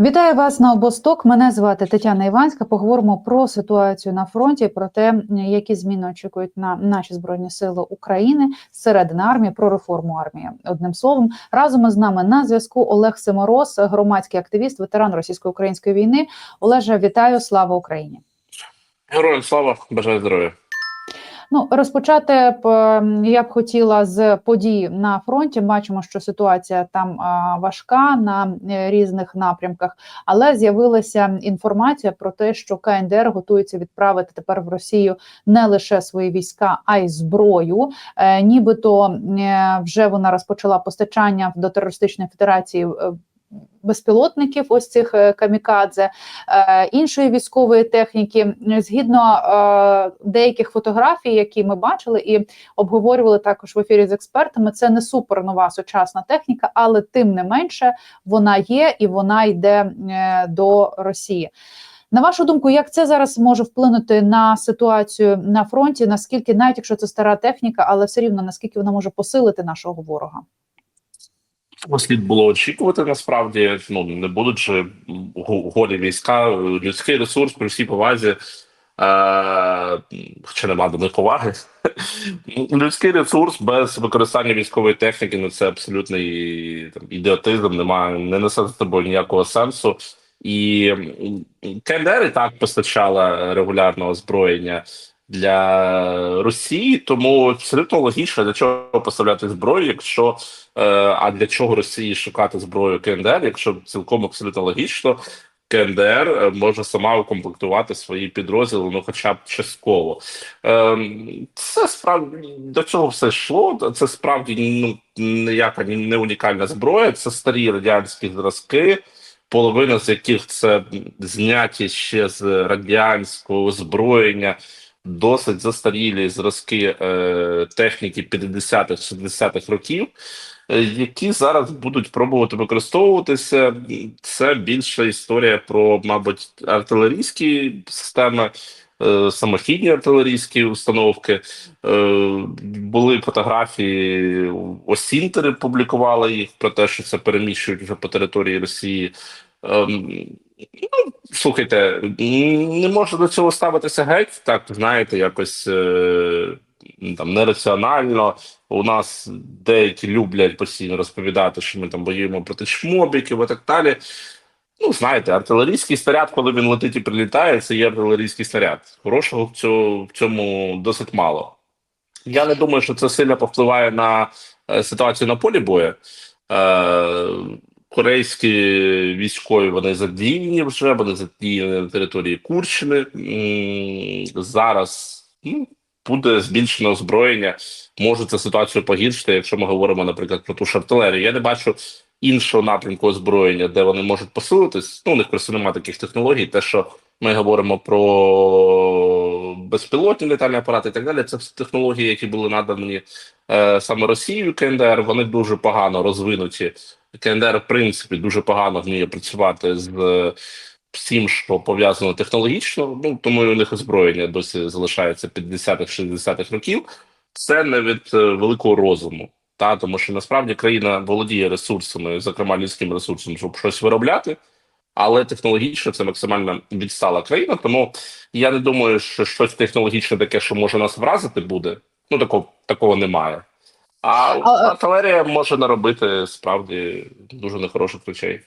Вітаю вас на обосток. Мене звати Тетяна Іванська. Поговоримо про ситуацію на фронті, про те, які зміни очікують на наші збройні сили України зсередини армії, про реформу армії. Одним словом, разом із нами на зв'язку Олег Симороз, громадський активіст, ветеран російсько-української війни. Олеже, вітаю! Слава Україні! Героям слава, бажаю здоров'я. Ну розпочати б ем, я б хотіла з подій на фронті. Бачимо, що ситуація там важка на е, різних напрямках, але з'явилася інформація про те, що КНДР готується відправити тепер в Росію не лише свої війська, а й зброю. Е, нібито е, вже вона розпочала постачання до терористичної федерації. Безпілотників, ось цих е, камікадзе, е, іншої військової техніки, згідно е, деяких фотографій, які ми бачили і обговорювали також в ефірі з експертами. Це не супер нова сучасна техніка, але тим не менше вона є і вона йде до Росії. На вашу думку, як це зараз може вплинути на ситуацію на фронті? Наскільки, навіть якщо це стара техніка, але все рівно наскільки вона може посилити нашого ворога? Слід було очікувати насправді. Ну не го- голі війська, людський ресурс при всій повазі. Е, хоча нема до них поваги. Людський ресурс без використання військової техніки ну це абсолютний там, ідіотизм, немає, не несе за собою ніякого сенсу. І КНДР і так постачала регулярно озброєння для Росії, тому абсолютно логічно для чого поставляти зброю, якщо е, а для чого Росії шукати зброю КНДР, якщо цілком абсолютно логічно. КНДР е, може сама укомплектувати свої підрозділи, ну хоча б частково. Ем, Це справді до цього все йшло. Це справді ну ніяка ні- не унікальна зброя. Це старі радянські зразки, половина з яких це зняті ще з радянського озброєння. Досить застарілі зразки е, техніки 50-х, 60-х років, е, які зараз будуть пробувати використовуватися. Це більша історія про, мабуть, артилерійські системи, е, самохідні артилерійські установки. Е, були фотографії, осінтери публікували їх про те, що це переміщують вже по території Росії. Ну, слухайте, не можна до цього ставитися геть, так знаєте, якось е, там нераціонально. У нас деякі люблять постійно розповідати, що ми там воюємо проти чмобіків і так далі. Ну, знаєте, артилерійський снаряд, коли він летить і прилітає, це є артилерійський снаряд. Хорошого в цьому, в цьому досить мало. Я не думаю, що це сильно повпливає на е, ситуацію на полі бою. Е, корейські військові вони задіяні вже, вони задіяні на території Курщини. Зараз ну, буде збільшено озброєння. Може це ситуацію погіршити, якщо ми говоримо, наприклад, про ту ж артилерію. Я не бачу іншого напрямку озброєння, де вони можуть посилитись. Ну, у них просто немає таких технологій. Те, що ми говоримо про безпілотні літальні апарати і так далі, це технології, які були надані е, саме Росією КНДР. Вони дуже погано розвинуті. КНДР, в принципі, дуже погано вміє працювати з е, всім, що пов'язано технологічно. Ну тому і у них озброєння досі залишається 50-х, 60-х років. Це не від е, великого розуму. Та тому, що насправді країна володіє ресурсами, зокрема людським ресурсом, щоб щось виробляти, але технологічно це максимально відстала країна. Тому я не думаю, що щось технологічне таке, що може нас вразити, буде. Ну такого такого немає. А А- артилерія може наробити справді дуже нехороших речей.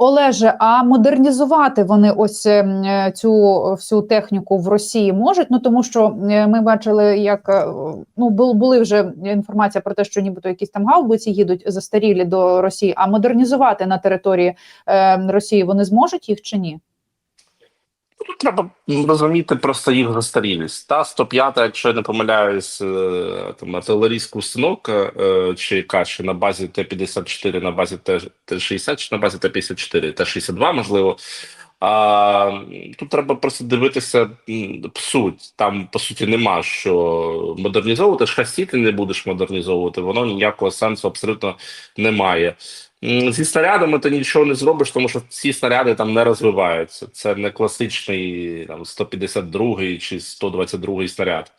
Олеже, а модернізувати вони ось ем, е, цю всю техніку в Росії можуть? Ну тому що е, ми бачили, як е, ну бу- були вже інформація про те, що нібито якісь там гаубиці їдуть застарілі до Росії. А модернізувати на території е, Росії вони зможуть їх чи ні? Треба розуміти просто їх застарілість. Та 105, якщо я не помиляюсь, е, там артилерійська установка, е, чи чи на базі Т-54, на базі Т- Т-60, чи на базі Т-54, Т-62, можливо. А, тут треба просто дивитися суть. Там, по суті, нема що модернізовувати. Шасі ти не будеш модернізовувати, воно ніякого сенсу абсолютно немає. Зі снарядами ти нічого не зробиш, тому що ці снаряди там не розвиваються. Це не класичний там 152 чи 122 снаряд.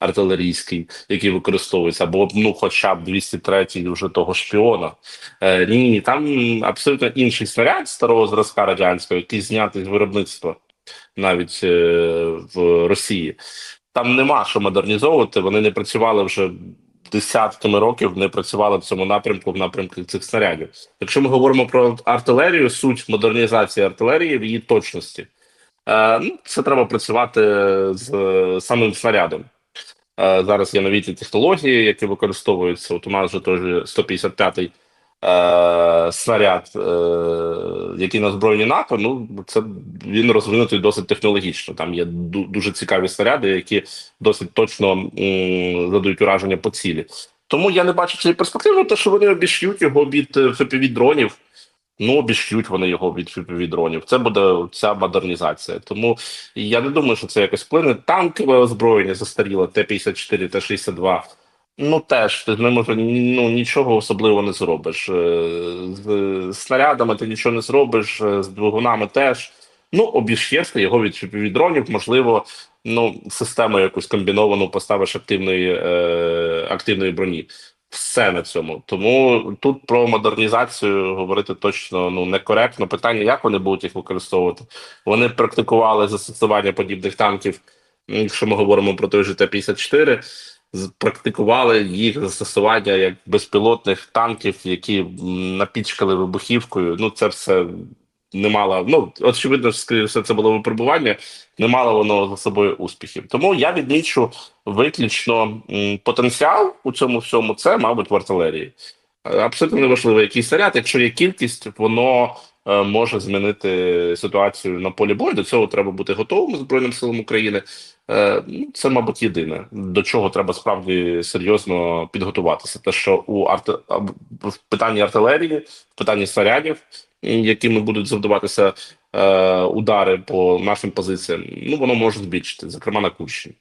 Артилерійський, який використовується, або ну, хоча б 203-й вже того шпіона. Е, ні, там абсолютно інший снаряд старого зразка радянського, який знятий з виробництва навіть е, в Росії. Там нема що модернізовувати. Вони не працювали вже десятками років, не працювали в цьому напрямку, в напрямку цих снарядів. Якщо ми говоримо про артилерію, суть модернізації артилерії в її точності. Е, ну, це треба працювати з е, самим снарядом. Е, зараз є новітні технології, які використовуються. От у нас вже теж 155-й е, снаряд, е, який на збройні НАТО. Ну це він розвинутий досить технологічно. Там є дуже цікаві снаряди, які досить точно м, задають ураження по цілі. Тому я не бачу цієї перспективи, те, що вони обіш'ють його від fpv дронів. Ну, обіш'ють вони його від fpv дронів. Це буде ця модернізація. Тому я не думаю, що це якось вплине. Танкове озброєння застаріло, Т-54, Т-62. Ну теж ти з ним уже ну, нічого особливо не зробиш. Е, З снарядами ти нічого не зробиш, е, з двигунами теж. Ну, обіш'єш ти його від fpv дронів, можливо, ну, систему якусь комбіновану поставиш активної, е, активної броні. Все на цьому. Тому тут про модернізацію говорити точно ну некоректно. Питання, як вони будуть їх використовувати. Вони практикували застосування подібних танків. ну, Якщо ми говоримо про той же Т-54, практикували їх застосування як безпілотних танків, які напічкали вибухівкою. Ну, це все не мало. Ну, очевидно, все це було випробування, не мало воно за собою успіхів. Тому я відмічу виключно потенціал у цьому всьому, це, мабуть, в артилерії. Абсолютно неважливо, який снаряд, якщо є кількість, воно е, може змінити ситуацію на полі бою. До цього треба бути готовим Збройним силам України. Е, ну, Це, мабуть, єдине, до чого треба справді серйозно підготуватися. Те, що у арти... а, в питанні артилерії, в питанні снарядів, якими будуть завдаватися е, удари по нашим позиціям, ну воно може збільшити, зокрема на Курщині.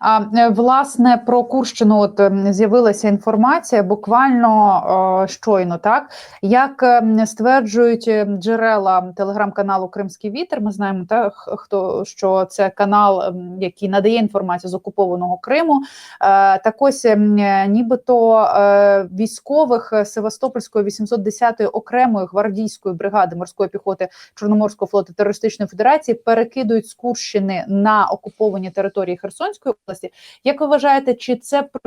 А е, власне про Курщину от ем, з'явилася інформація буквально щойно, так як ем, стверджують е, джерела телеграм-каналу Кримський вітер. Ми знаємо, так хто що це канал, ем, який надає інформацію з окупованого Криму. Е, так ось ем, нібито е, військових Севастопольської 810-ї окремої гвардійської бригади морської піхоти Чорноморського флоту терористичної федерації перекидують з Курщини на окуповані території Херсонської області. Як ви вважаєте, чи це про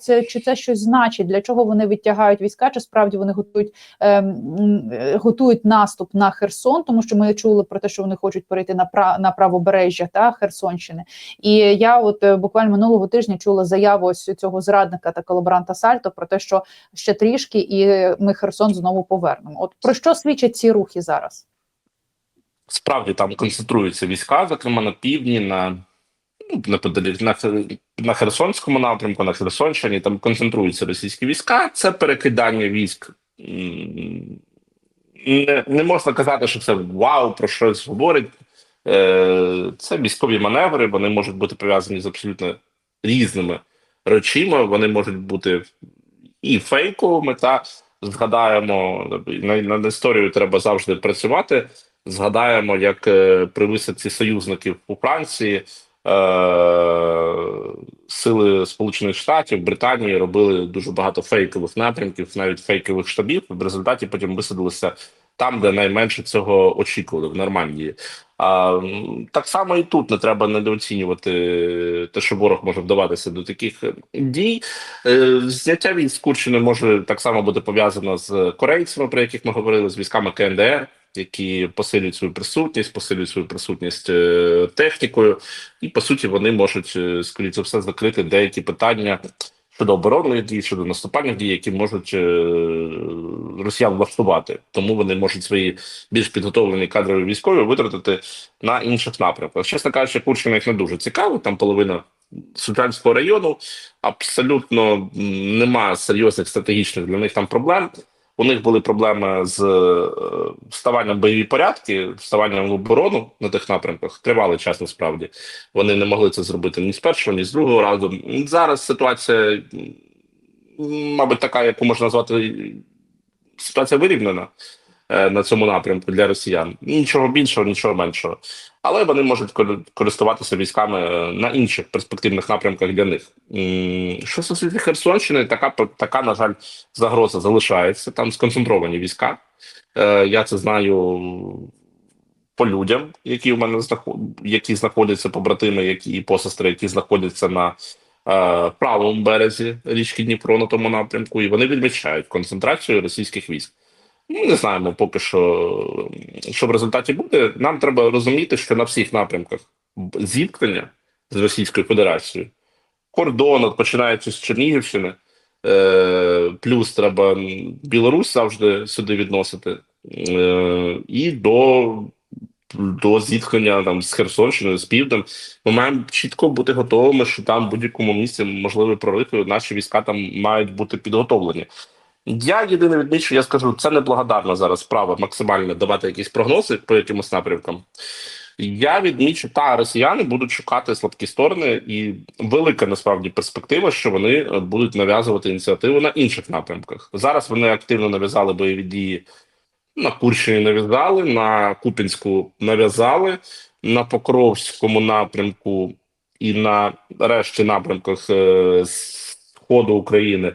це чи це щось значить? Для чого вони відтягають війська? Чи справді вони готують ем, готують наступ на Херсон? Тому що ми чули про те, що вони хочуть перейти на пра на правобережжя та Херсонщини. І я, от е, буквально минулого тижня, чула заяву ось цього зрадника та колаборанта Сальто про те, що ще трішки, і ми Херсон знову повернемо. От про що свідчать ці рухи зараз? Справді там концентруються війська, зокрема на півдні, на на, Хер- на Херсонському напрямку, на Херсонщині. Там концентруються російські війська. Це перекидання військ. Не, не можна казати, що це вау, про щось говорить. Е, Це військові маневри, вони можуть бути пов'язані з абсолютно різними речима. Вони можуть бути і фейковими. Та згадаємо на, на історію треба завжди працювати. Згадаємо, як е, при висадці союзників у Франції сили Сполучених Штатів Британії робили дуже багато фейкових напрямків, навіть фейкових штабів. В результаті потім висадилися там, де найменше цього очікували в Нормандії. А, так само і тут не треба недооцінювати те, що ворог може вдаватися до таких е, дій. Е, Зняття військ з Курщини може так само бути пов'язано з корейцями, про яких ми говорили, з військами КНДР, які посилюють свою присутність, посилюють свою присутність е, технікою, і по суті вони можуть, скоріше за все, закрити деякі питання щодо оборонних дій, щодо наступальних дій, які можуть е, росіян влаштувати. Тому вони можуть свої більш підготовлені кадрові військові витратити на інших напрямках. Чесно кажучи, Курщина їх не дуже цікаво. Там половина Сучанського району абсолютно нема серйозних стратегічних для них там проблем. У них були проблеми з е, вставанням бойові порядки, вставанням в оборону на тих напрямках. Тривалий час насправді. Вони не могли це зробити ні з першого, ні з другого разу. Зараз ситуація, мабуть, така, яку можна назвати ситуація вирівнена. Е, на цьому напрямку для росіян. Нічого більшого, нічого меншого. Але вони можуть кор- користуватися військами е, на інших перспективних напрямках для них. Що стосується Херсонщини, така така, на жаль, загроза залишається. Там сконцентровані війська. Е, Я це знаю по людям, які у мене які знаходяться побратими, які і посестри, які знаходяться на правому березі річки Дніпро на тому напрямку, і вони відмічають концентрацію російських військ. Ми не знаємо поки що, що в результаті буде. Нам треба розуміти, що на всіх напрямках зіткнення з Російською Федерацією, кордон, починаючи з Чернігівщини, е, плюс треба Білорусь завжди сюди відносити, е, і до, до зіткнення там з Херсонщиною, з Півднем. Ми маємо чітко бути готовими, що там в будь-якому місці можливий прорив, і наші війська там мають бути підготовлені. Я єдине відмічу, я скажу, це неблагодарна зараз справа максимально давати якісь прогнози по якимось напрямкам. Я відмічу, та росіяни будуть шукати слабкі сторони, і велика насправді перспектива, що вони е, будуть нав'язувати ініціативу на інших напрямках. Зараз вони активно нав'язали бойові дії на Курщині, нав'язали, на Купінську нав'язали, на Покровському напрямку і на решті напрямках е, сходу України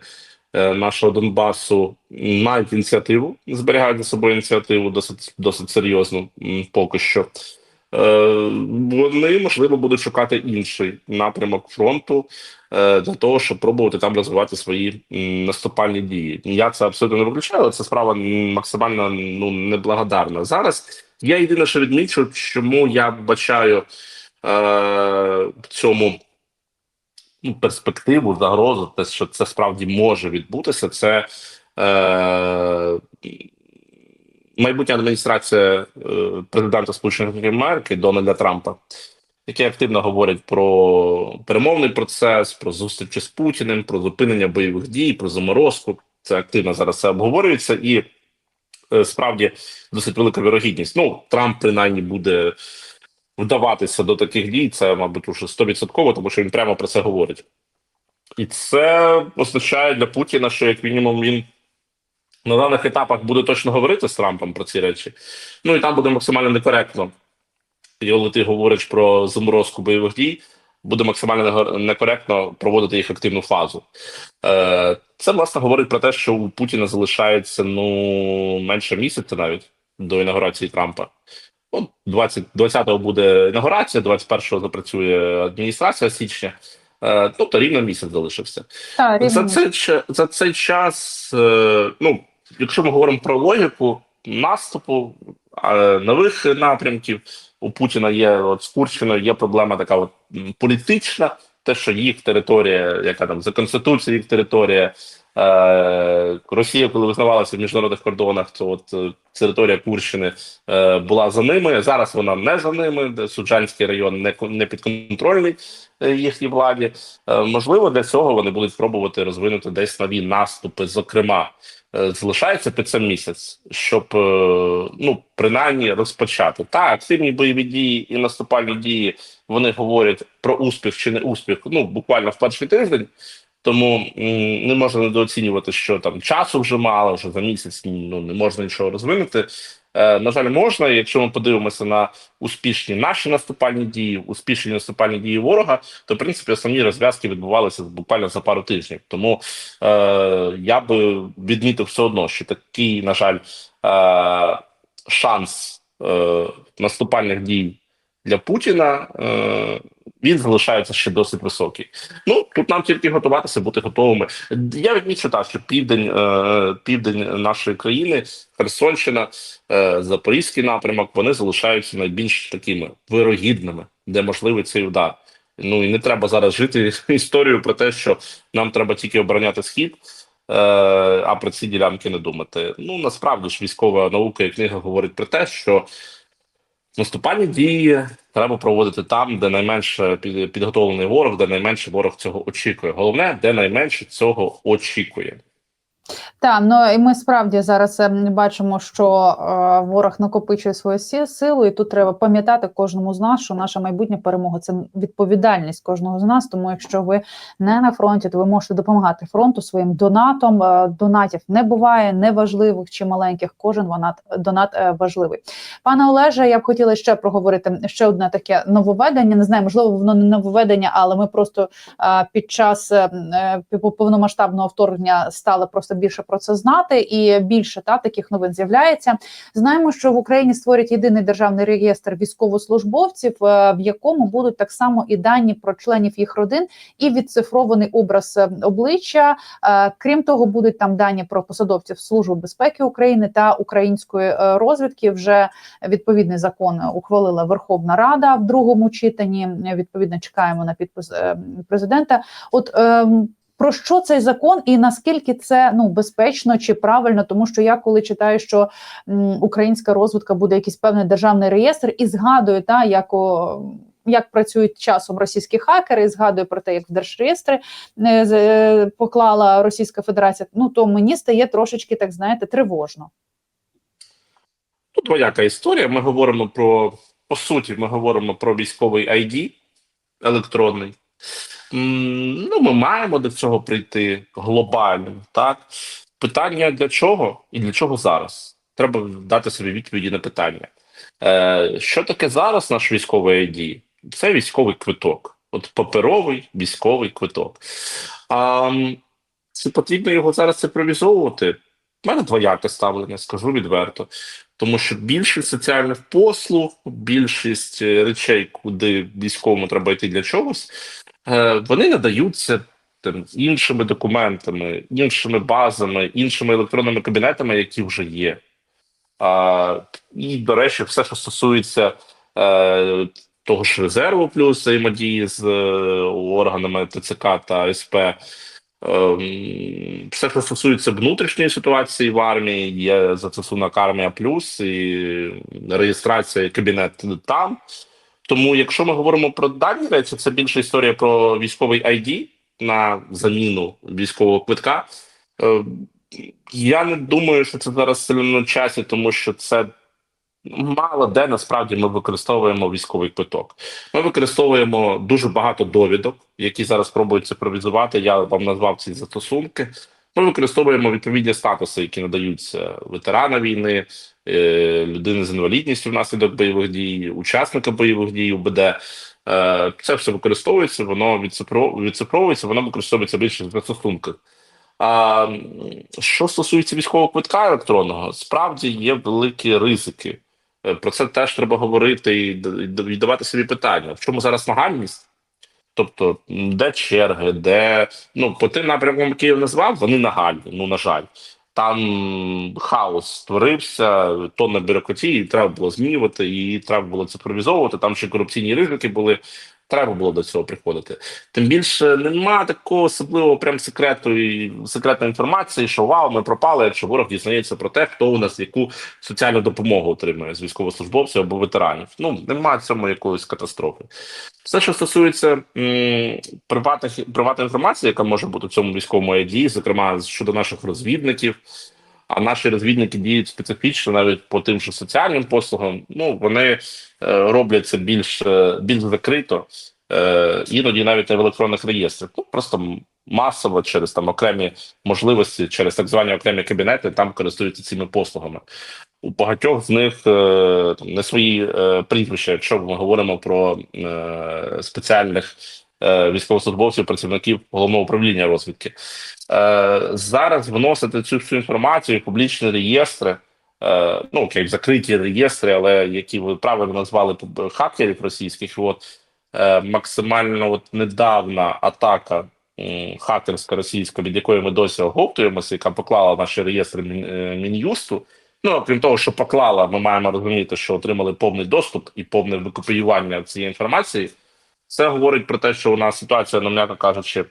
нашого Донбасу мають ініціативу, зберігають за собою ініціативу досить досить серйозну поки що. Е, Вони можливо будуть шукати інший напрямок фронту е, для того, щоб пробувати там розвивати свої наступальні дії. Я це абсолютно не виключаю, це справа максимально ну неблагодарна. Зараз я єдине, що відмічу, чому я бачаю е, цьому перспективу, загрозу, те, що це справді може відбутися, це е, майбутня адміністрація е, президента Сполучених Америки Дональда Трампа, які активно говорять про перемовний процес, про зустрічі з Путіним, про зупинення бойових дій, про заморозку. Це активно зараз це обговорюється, і е, справді досить велика вірогідність. Ну, Трамп принаймні буде вдаватися до таких дій. Це, мабуть, уже 100%, тому що він прямо про це говорить. І це означає для Путіна, що як мінімум він на даних етапах буде точно говорити з Трампом про ці речі. Ну і там буде максимально некоректно. Коли ти говориш про заморозку бойових дій, буде максимально некоректно проводити їх активну фазу. Е, Це власне говорить про те, що у Путіна залишається ну менше місяця навіть до інаугурації Трампа. Ну, 20, 20-го буде інаугурація, 21-го запрацює адміністрація січня. Е, тобто рівно місяць залишився. А, рівно За цей, за цей час, е, ну, якщо ми говоримо про логіку наступу нових напрямків, у Путіна є от з Курщиною є проблема така от політична, те, що їх територія, яка там за конституцією їх територія. Е, Росія, коли визнавалася в міжнародних кордонах, то от е, територія Курщини е, була за ними. Зараз вона не за ними, Суджанський район не, не підконтрольний їхній владі. Можливо, для цього вони будуть пробувати розвинути десь нові наступи. Зокрема, залишається під це місяць, щоб е, ну принаймні розпочати. Та активні бойові дії і наступальні дії вони говорять про успіх чи не успіх. Ну буквально в перший тиждень. Тому не можна недооцінювати, що там часу вже мало, вже за місяць ну не можна нічого розвинути. Е, на жаль, можна. Якщо ми подивимося на успішні наші наступальні дії, успішні наступальні дії ворога, то в принципі основні розв'язки відбувалися буквально за пару тижнів. Тому е, я би відмітив все одно, що такий, на жаль, е, шанс е, наступальних дій для Путіна е, він залишається ще досить високий. Ну тут нам тільки готуватися, бути готовими. Я відмічу так, що південь, е, південь нашої країни, Херсонщина, е, Запорізький напрямок, вони залишаються найбільш такими вирогідними, де можливий цей удар. Ну і не треба зараз жити історію про те, що нам треба тільки обороняти схід. е, А про ці ділянки не думати. Ну насправді ж військова наука і книга говорить про те, що наступальні дії треба проводити там, де найменше під- підготовлений ворог, де найменше ворог цього очікує. Головне, де найменше цього очікує. Так, ну і ми справді зараз е, бачимо, що е, ворог накопичує свою сі- силу, і тут треба пам'ятати кожному з нас, що наша майбутня перемога це відповідальність кожного з нас. Тому, якщо ви не на фронті, то ви можете допомагати фронту своїм донатом. Е, Донатів не буває неважливих чи маленьких. Кожен донат, донат е, важливий. Пане Олеже, я б хотіла ще проговорити ще одне таке нововведення. Не знаю, можливо, воно не нововведення, але ми просто під час е, е, повномасштабного вторгнення стали просто більше про це знати, і більше та таких новин з'являється. Знаємо, що в Україні створять єдиний державний реєстр військовослужбовців, е, в якому будуть так само і дані про членів їх родин, і відцифрований образ е, обличчя. Е, Крім того, будуть там дані про посадовців Служби безпеки України та української розвідки. Вже відповідний закон ухвалила Верховна Рада в другому читанні. Відповідно, чекаємо на підпис президента. От ем, про що цей закон і наскільки це ну безпечно чи правильно? Тому що я коли читаю, що м, українська розвідка буде якийсь певний державний реєстр, і згадую та як о, як працюють часом російські хакери, і згадую про те, як в держреєстри е, е, поклала Російська Федерація. Ну то мені стає трошечки так знаєте тривожно. Тут двояка історія. Ми говоримо про, по суті, ми говоримо про військовий ID електронний. Ну, ми маємо до цього прийти глобально. Так? Питання для чого і для чого зараз? Треба дати собі відповіді на питання. Е, що таке зараз наш військовий ID? Це військовий квиток. От паперовий військовий квиток. А, чи потрібно його зараз цифровізовувати? У мене двояке ставлення, скажу відверто. Тому що більшість соціальних послуг, більшість е, речей, куди військовому треба йти для чогось, вони надаються там іншими документами, іншими базами, іншими електронними кабінетами, які вже є. А, і, до речі, все, що стосується е, того ж резерву, плюс взаємодії з е, органами ТЦК та СП. Ем, Все, що стосується внутрішньої ситуації в армії, є застосунок Армія Плюс і реєстрація кабінет там. Тому, якщо ми говоримо про дані речі, це більше історія про військовий ID на заміну військового квитка. Е, Я не думаю, що це зараз сильно часі, тому що це мало де насправді ми використовуємо військовий квиток. Ми використовуємо дуже багато довідок, які зараз пробують цифровізувати. Я вам назвав ці застосунки. Ми використовуємо відповідні статуси, які надаються ветерана війни, е, людини з інвалідністю внаслідок бойових дій, учасника бойових дій УБД. Е, Це все використовується, воно відцифро- відцифровується, воно використовується більше в застосунках. Що стосується військового квитка електронного, справді є великі ризики. Е, Про це теж треба говорити і давати собі питання. В чому зараз нагальність? Тобто, де черги, де ну по тим напрямкам, які я назвав, вони нагальні. Ну на жаль, там хаос створився, тонна бюрократії, треба було змінювати, і треба було цифровізовувати. Там ще корупційні ризики були. Треба було до цього приходити. Тим більше нема такого особливого прям секрету і секретної інформації, що вау, ми пропали, якщо ворог дізнається про те, хто у нас яку соціальну допомогу отримує з військовослужбовців або ветеранів. Ну немає в цьому якоїсь катастрофи. Все, що стосується м, приватних приватної інформації, яка може бути в цьому військовому ID, зокрема щодо наших розвідників. А наші розвідники діють специфічно навіть по тим же соціальним послугам. Ну вони е, роблять це більш, е, більш закрито, е, іноді навіть в електронних реєстрах. Ну просто масово через там окремі можливості, через так звані окремі кабінети там користуються цими послугами. У багатьох з них там, не свої прізвища, якщо ми говоримо про спеціальних військовослужбовців, працівників головного управління розвідки. Е, зараз вносити цю всю інформацію в публічні реєстри, е, ну окей, закриті реєстри, але які ви правильно назвали хакерів російських. От е, максимально от недавна атака хакерська російська, від якої ми досі оговтуємося, яка поклала наші реєстри мін'юсту. Ну, окрім того, що поклала, ми маємо розуміти, що отримали повний доступ і повне викопіювання цієї інформації. Це говорить про те, що у нас ситуація, ну, м'яко кажучи,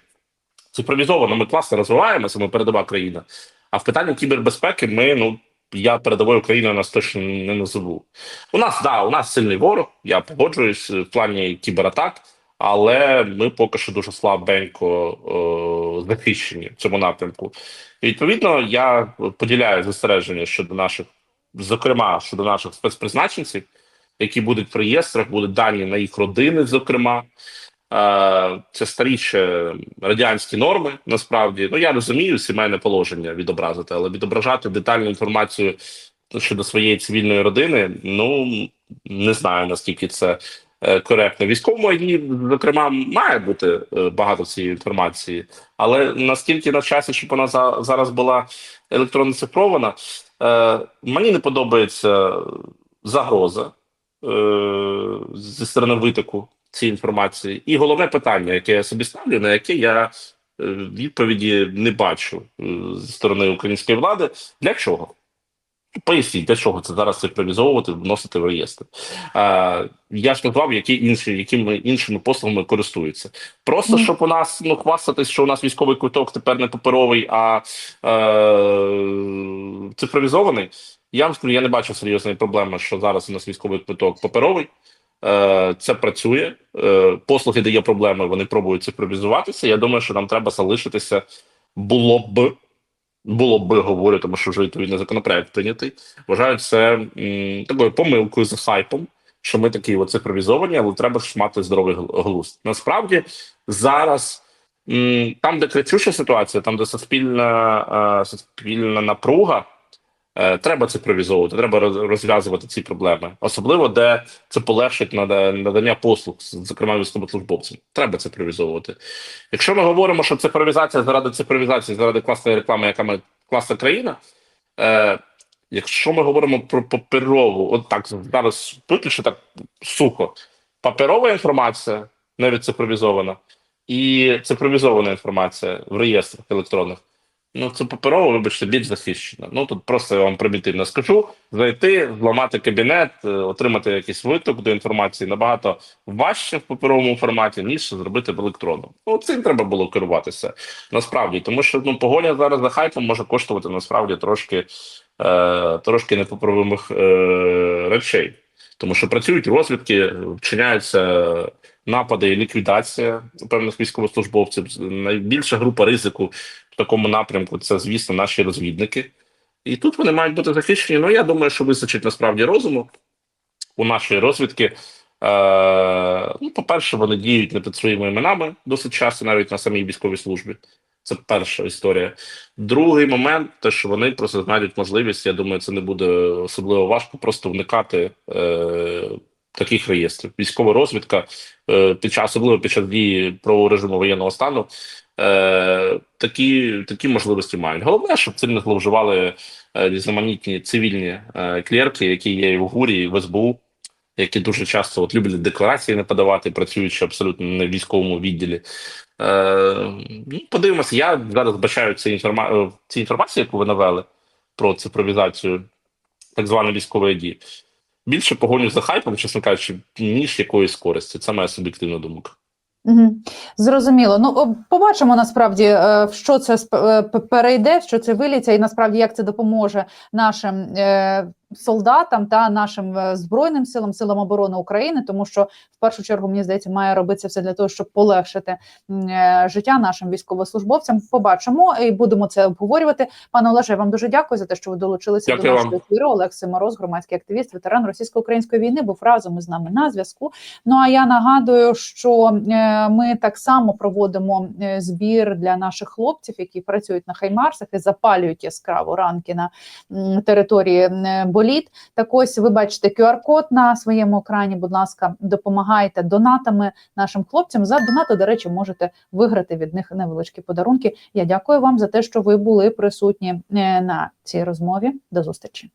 цифровізована. Ми класно розвиваємося, ми передова країна. А в питанні кібербезпеки ми, ну я передовою країною нас точно не назову. У нас да, у нас сильний ворог. Я погоджуюсь в плані кібератак, але ми поки що дуже слабенько е, захищені в цьому напрямку. І відповідно, я поділяю застереження щодо наших, зокрема щодо наших спецпризначенців, які будуть в реєстрах, будуть дані на їх родини, зокрема. Це старіші радянські норми. Насправді, ну я розумію сімейне положення відобразити, але відображати детальну інформацію щодо своєї цивільної родини, ну не знаю наскільки це е, коректно. Військовому ІД, зокрема, має бути е, багато цієї інформації, але наскільки на часі, щоб вона за, зараз була електронно цифрована, е, мені не подобається загроза зі сторони витоку цієї інформації. І головне питання, яке я собі ставлю, на яке я е, відповіді не бачу е, зі сторони української влади. Для чого? Поясніть, для чого це зараз цифровізовувати, вносити в реєстр. А, я ж назвав, які інші, якими іншими послугами користуються. Просто щоб у нас ну хвастатись, що у нас військовий квиток тепер не паперовий, а е, цифровізований. Я вам скажу, я не бачу серйозної проблеми, що зараз у нас військовий квиток паперовий. Е, Це працює. Е, Послуги, де є проблеми, вони пробують цифровізуватися. Я думаю, що нам треба залишитися. Було б було б говорю, тому що вже відповідний законопроект прийнятий. Вважаю це м, такою помилкою за хайпом, що ми такі от цифровізовані, але треба ж мати здоровий глузд. Насправді зараз м, там, де кричуща ситуація, там, де суспільна, е, суспільна напруга. Е, Треба цифровізовувати, треба розв'язувати ці проблеми, особливо де це полегшить надання послуг, зокрема військовослужбовцям. Треба цифровізовувати. Якщо ми говоримо, що цифровізація заради цифровізації, заради класної реклами, яка ми класна країна. Е, якщо ми говоримо про паперову, от так зараз виключно так сухо, паперова інформація, навіть цифровізована, і цифровізована інформація в реєстрах електронних. Ну, це паперово, вибачте, більш захищена. Ну тут просто я вам примітивно скажу: зайти, зламати кабінет, е, отримати якийсь виток до інформації набагато важче в паперовому форматі, ніж зробити в електронному. Ну, цим треба було керуватися насправді, тому що ну погоня зараз за хайпом може коштувати насправді трошки, е, трошки непоправимих е, речей, тому що працюють розвідки, вчиняються напади і ліквідація певних військовослужбовців. Найбільша група ризику в такому напрямку це, звісно, наші розвідники. І тут вони мають бути захищені. Ну я думаю, що вистачить насправді розуму у нашої розвідки. Е, ну, по-перше, вони діють не під своїми іменами досить часто, навіть на самій військовій службі. Це перша історія. Другий момент, те, що вони просто знайдуть можливість, я думаю, це не буде особливо важко, просто вникати е, таких реєстрів. Військова розвідка е, під час, особливо під час дії правового режиму воєнного стану, е, такі, такі можливості мають. Головне, щоб цим не зловживали е, різноманітні цивільні клерки, які є в ГУРі, в СБУ які дуже часто от люблять декларації не подавати, працюючи абсолютно не в військовому відділі. Е, ну, подивимося, я зараз бачаю ці, інформа... ці інформації, яку ви навели про цифровізацію так званої військової дії. Більше погоню за хайпом, чесно кажучи, ніж якоїсь користі. Це моя суб'єктивна думка. Зрозуміло. Ну побачимо насправді, е, в що це е, перейде, що це виліться, і насправді як це допоможе нашим е, солдатам та нашим е, збройним силам, силам оборони України, тому що в першу чергу мені здається, має робитися все для того, щоб полегшити е, життя нашим військовослужбовцям. Побачимо і будемо це обговорювати. Пане Олеже, я вам дуже дякую за те, що ви долучилися Дякую до нашого ефіру. Олег Симороз, громадський активіст, ветеран російсько-української війни, був разом із нами на зв'язку. Ну а я нагадую, що е, ми так само проводимо збір для наших хлопців, які працюють на хаймарсах і запалюють яскраво ранки на території боліт. Так ось ви бачите QR-код на своєму екрані. Будь ласка, допомагайте донатами нашим хлопцям. За донати, до речі, можете виграти від них невеличкі подарунки. Я дякую вам за те, що ви були присутні е, на цій розмові. До зустрічі.